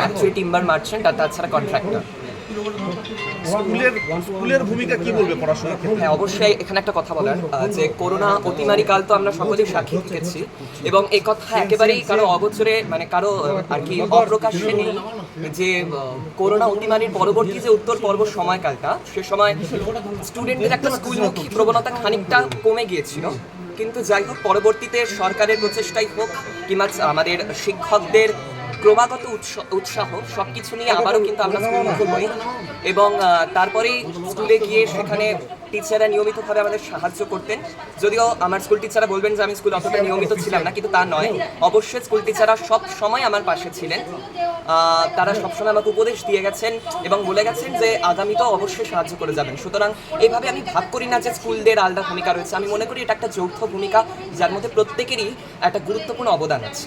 Actually timber merchant আর তাছাড়া contractor স্কুলের স্কুলের ভূমিকা কি বলবে পড়াশোনার ক্ষেত্রে? হ্যাঁ অবশ্যই এখানে একটা কথা বলার যে করোনা অতিমারি কাল তো আমরা সকলেই সাক্ষী থেকেছি এবং এই কথা একেবারেই কারও অগোচরে মানে কারও আর কি অপ্রকাশ্যে নেই যে করোনা অতিমারির পরবর্তী যে উত্তর পর্ব সময়কালটা সে সময় স্টুডেন্টদের একটা স্কুলমুখী প্রবণতা খানিকটা কমে গিয়েছিল। কিন্তু যাই হোক পরবর্তীতে সরকারের প্রচেষ্টাই হোক কিংবা আমাদের শিক্ষকদের ক্রমাগত উৎস- উৎসাহ সবকিছু নিয়ে আবারও কিন্তু আমরা স্কুলমুখী হই এবং তারপরেই স্কুলে গিয়ে সেখানে টিচাররা নিয়মিতভাবে আমাদের সাহায্য করতেন যদিও আমার স্কুল টিচাররা বলবেন যে আমি স্কুল অতটা নিয়মিত ছিলাম না কিন্তু তা নয় অবশ্যই স্কুল টিচাররা সব সময় আমার পাশে ছিলেন তারা সবসময় আমাকে উপদেশ দিয়ে গেছেন এবং বলে গেছেন যে আগামীতেও অবশ্যই সাহায্য করে যাবেন সুতরাং এইভাবে আমি ভাব করি না যে স্কুলদের আলাদা ভূমিকা রয়েছে আমি মনে করি এটা একটা যৌথ ভূমিকা যার মধ্যে প্রত্যেকেরই একটা গুরুত্বপূর্ণ অবদান আছে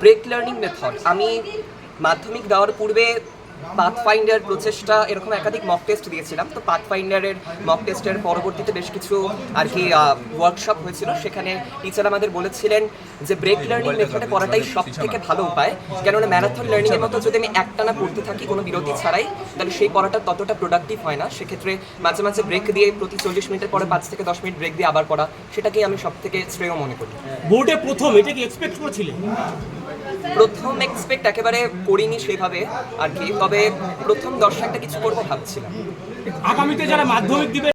ব্রেক লার্নিং মেথড আমি মাধ্যমিক দেওয়ার পূর্বে পাথ ফাইন্ডার প্রচেষ্টা এরকম একাধিক মক টেস্ট দিয়েছিলাম। তো পাথ ফাইন্ডারের মক টেস্টের পরবর্তীতে বেশ কিছু আর কি ওয়ার্কশপ হয়েছিল। সেখানে টিচার আমাদের বলেছিলেন যে ব্রেক লার্নিং মেথডে পড়াটাই সব থেকে ভালো উপায়। কেননা ম্যারাথন লার্নিং এর মতো যদি আমি একটানা পড়তে থাকি কোনো বিরতি ছাড়াই তাহলে সেই পড়াটা ততটা প্রোডাক্টিভ হয় না। সেক্ষেত্রে মাঝে মাঝে ব্রেক দিয়ে প্রতি চল্লিশ মিনিটের পরে পাঁচ থেকে দশ মিনিট ব্রেক দিয়ে আবার পড়া সেটাকেই আমি সব থেকে শ্রেয় মনে করি। বোর্ডে প্রথম এটা কি এক্সপেক্ট করেছিলে? প্রথম এক্সপেক্ট একেবারে করিনি সেভাবে আর কি তবে প্রথম দশ একটা কিছু করব ভাবছিলাম। আগামীতে যারা মাধ্যমিক দিবে